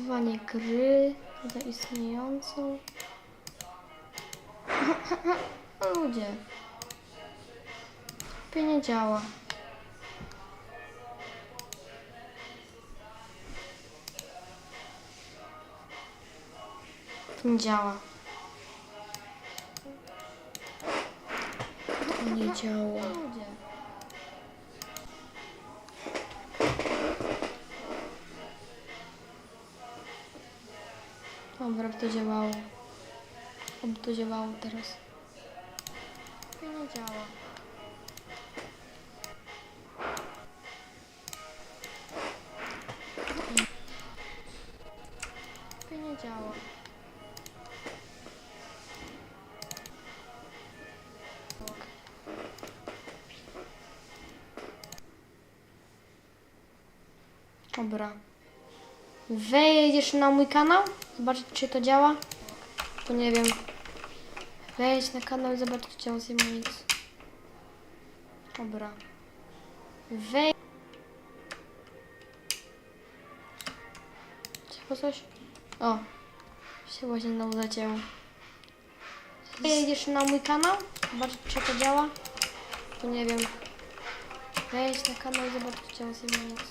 Wpisywanie gry za istniejącą. Ludzie. To nie działa. To nie działa. To nie działa. By to działało. To działało teraz. To nie działa. Nie działa. Dobra. Wejdziesz na mój kanał? Zobaczyć, czy to działa? To nie wiem. Wejdź na kanał i zobacz, czy działa Simonix. Dobra. Wejdź. Cicho coś? O. Się właśnie znowu zacięło. Wejdziesz na mój kanał? Zobacz, czy to działa? To nie wiem. Wejdź na kanał i zobacz, czy działa Simonix.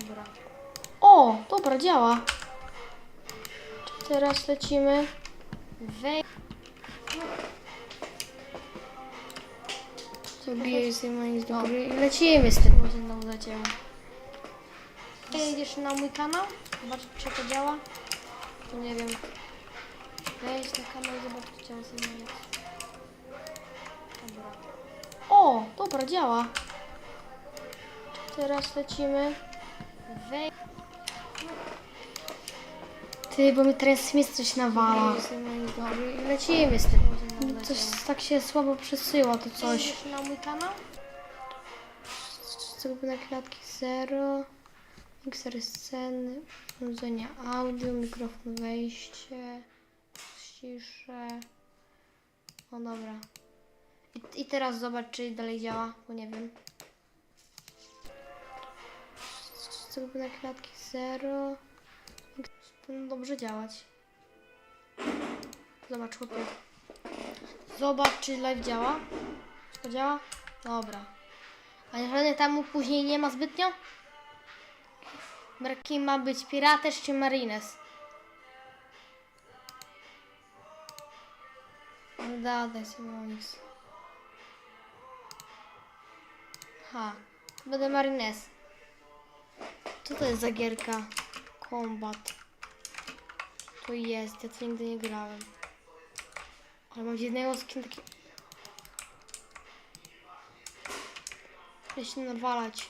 Dobra. O, dobra, działa. Teraz lecimy. Wej. Zabiję moim do gry i lecimy z tym. Może znowu zacięło. Jedziesz na mój kanał? Zobacz, czy to działa? To nie wiem. Wejdź na kanał i zobacz, czy działa Simonix. Dobra. O, dobra, działa. Teraz lecimy. Wej. Ty, bo mi transmisja coś nawala. Lecimy z tym. Coś tak się słabo przesyła to coś. na mój kanał? Zrobione klatki 0. Mikser sceny. Urządzenia audio, mikrofon wejście. Ciszę. O dobra. I, I teraz zobacz, czy dalej działa, bo nie wiem. Zrobione klatki 0. Powinno dobrze działać. Zobacz, chłopie. Zobacz, czy live działa. To działa? Dobra. A jeżeli tam później nie ma zbytnio? Kim ma być? Pirates czy Marines? Dodaj Simonix. Ha. Będę Marines. Co to jest za gierka? Combat. To jest, ja to nigdy nie grałem. Ale mam z jednego skin taki... Ja się nawalać.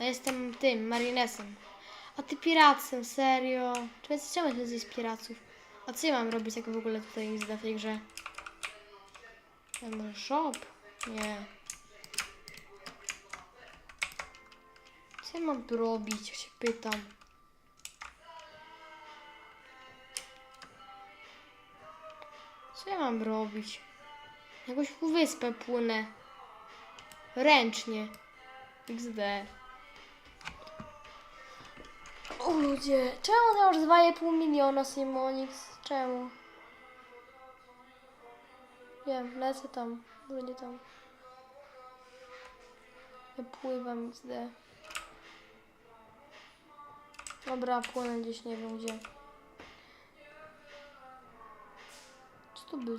Jestem tym, marinesem. A ty piracem, serio. Czemu czemu to jest piraców? A co ja mam robić, jak w ogóle tutaj nic w tej grze? Może shop? Nie. Co mam robić? Ja się pytam. Co ja mam robić? Jakąś wyspę płynę. Ręcznie. XD. O ludzie, czemu ja już 2,5 miliona Simonix? Czemu? Wiem, lecę tam. Będzie tam. Ja pływam XD. Dobra, płynę gdzieś, nie wiem gdzie. Co to był?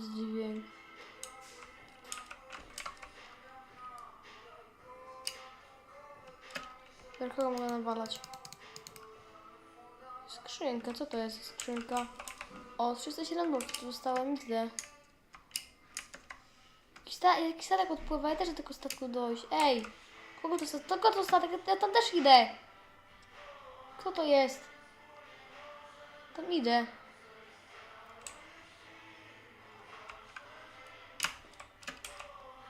Jak kogo mogę nawalać? Skrzynka, co to jest skrzynka? O, 307 dolców dostałem, XD. Jakiś, sta jakiś statek odpływa, ja też do tego statku dojść. Ej! Kogo to, kogo to statek? Ja tam też idę! Kto to jest? Tam idę.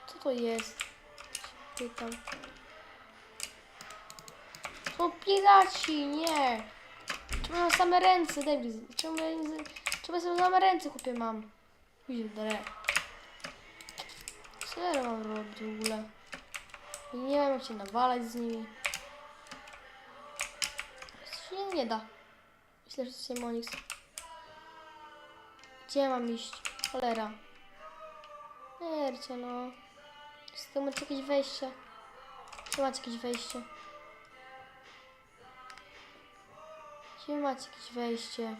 Co to jest? Pytam. To piraci, nie! Czemu mam same ręce, David? Czemu. Czemu sobie same ręce chłopie mam? Kurde. Co ja mam robić w ogóle? Nie wiem jak się nawalać z nimi. Nie, nie da. Myślę, że Symonix. Gdzie mam iść? Cholera. Ercie, no. Z tyłu macie jakieś wejście. Gdzie macie jakieś wejście? Gdzie macie jakieś wejście?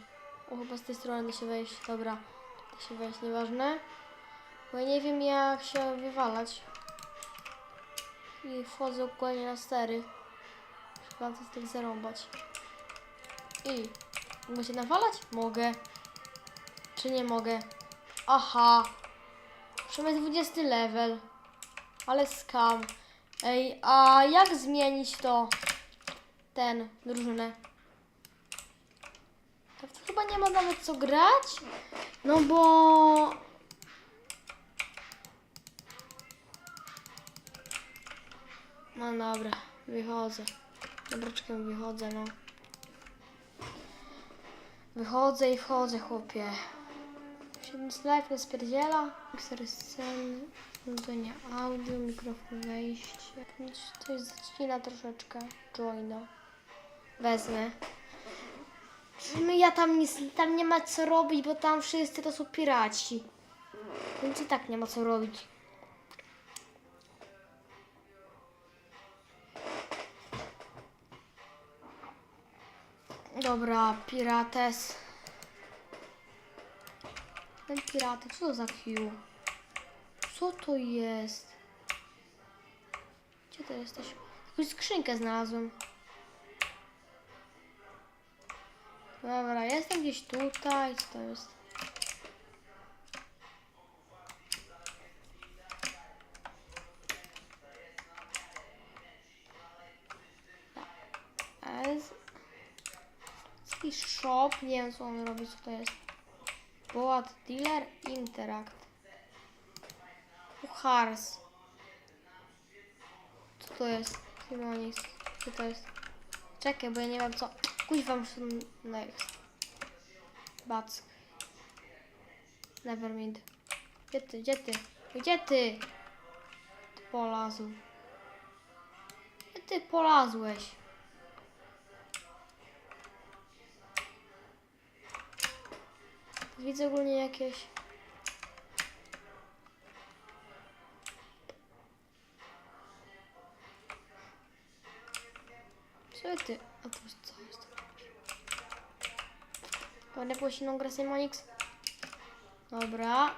O, chyba z tej strony da się wejść. Dobra, da się wejść, nieważne. Bo ja nie wiem jak się wywalać. I wchodzę dokładnie na stery. Trzeba to z tych zarąbać. I mogę się nawalać? Mogę. Czy nie mogę? Aha. Przynajmniej 20 level. Ale skam. Ej, a jak zmienić to? Ten, drużynę. Tak to chyba nie ma nawet co grać. No bo... No dobra, wychodzę. Dobroczkiem wychodzę, no. Wychodzę i wchodzę, chłopie. Siedem nie spierdziela. Mikser scen, nudzenie audio, mikrofon wejście. Coś zacina troszeczkę. Joina. Wezmę. My ja tam nic, tam nie ma co robić, bo tam wszyscy to są piraci. Więc i tak nie ma co robić. Dobra, pirates. Ten piraty, co to za Q? Co to jest? Gdzie to jesteś? Jakąś skrzynkę znalazłem. Dobra, jestem gdzieś tutaj. Co to jest? S. Jakiś shop, nie wiem co on robi, co to jest. Boat Dealer Interact. Puchars. Co to jest? Co to jest? Czekaj, bo ja nie wiem co. Kuźwa muszę next. Back. Nevermind. Gdzie ty? Gdzie ty? Gdzie ty? Ty polazł. Gdzie ty polazłeś? Widzę ogólnie jakieś. Co ty? A to co jest? Będę prosił grę Simonix. Dobra.